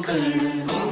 一个人。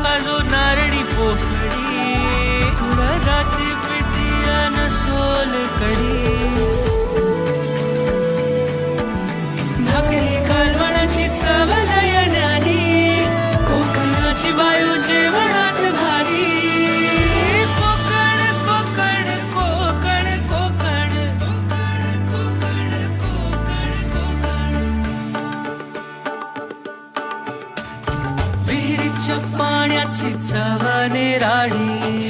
आंबा नारळी पोफळी उडदाची पिटी अन सोलकडी भाकरी कालवणाची चव लयनानी कोकणाची बायू जेवण पाण्याची चवने निराळी